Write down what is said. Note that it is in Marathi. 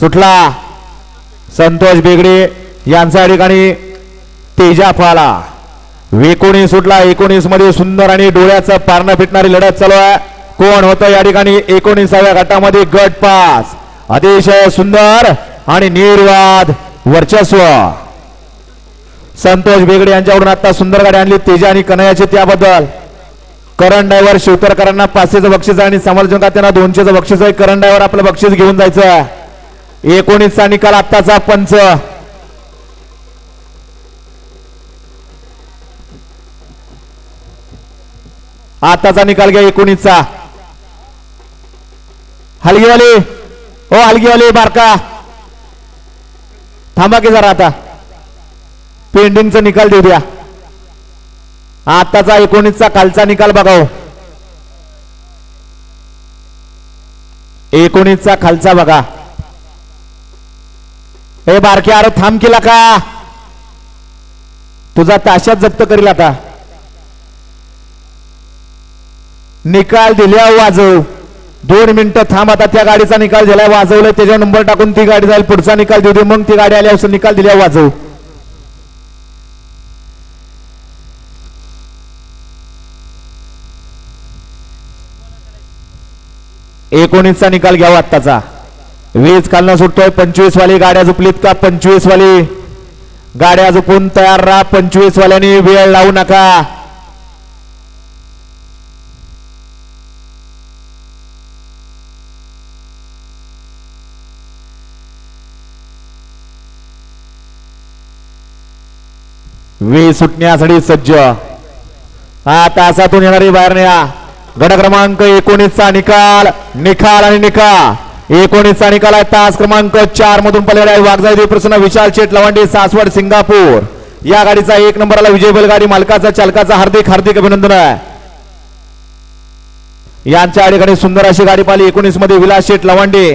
सुटला. संतोष बेगडे यांचा या ठिकाणी तेजा फळाला. एकोणीस सुटला. एकोणीसमध्ये सुंदर आणि डोळ्याचं पारणं फिटणारी लढत चालू आहे. कोण होतं या ठिकाणी? एकोणीसाव्या गटामध्ये गट पास अतिशय सुंदर आणि निर्वाद वर्चस्व. संतोष बेगडे यांच्याकडून आता सुंदर गाडी आणली. तेजा आणि कन्हयाची त्याबद्दल. करण डायव्हर शिवतरकरांना पाचशेचं बक्षीस आणि आणि समालोचकांना त्यांना दोनशेचं बक्षीस आहे. करण डायव्हर आपलं बक्षीस घेऊन जायचं आहे एकोणीसचा निकाल आत्ताचा पंच. आताचा निकाल घ्या एकोणीसचा. हलगीवाली. हो हलगीवाली बारका. थांबा की जरा आता. पेंडिंगचा निकाल देऊ द्या आताचा एकोणीसचा कालचा निकाल बघा हो. एकोणीसचा खालचा बघा. हे बारके अरे थांब केला का तुझा ताशात जप्त करील आता. निकाल दिल्या वाजव. दोन मिनिटं थांब आता त्या गाडीचा निकाल दिलाय वाजवलं त्याच्यावर नंबर टाकून ती गाडी जाईल पुढचा निकाल देऊ दे मग ती गाडी आली असं निकाल दिल्या वाजव. एकोणीसचा निकाल घ्यावा आत्ताचा. वीज कालना सुटतोय पंचवीस वाली गाड्या झुपलीत का? पंचवीस वाली गाड्या झुपून तयार राहा पंचवीस वाल्यांनी वेळ लावू नका. वीज सुटण्यासाठी सज्ज. हा तासातून येणारी बाहेर या गट क्रमांक एकोणीसचा निकाल निकाल आणि निकाल. एकोणीसचा निकाल आहे. तास क्रमांक चार मधून पडलेला आहे. वाघजाई प्रसन्न विशाल शेठ लवांडे सासवड सिंगापूर. या गाडीचा एक नंबरला विजय बैलगाडी मालकाचा चालकाचा हार्दिक हार्दिक अभिनंदन आहे. यांच्या ठिकाणी सुंदर अशी गाडी पाहिली. एकोणीसमध्ये विलास शेठ लवांडे.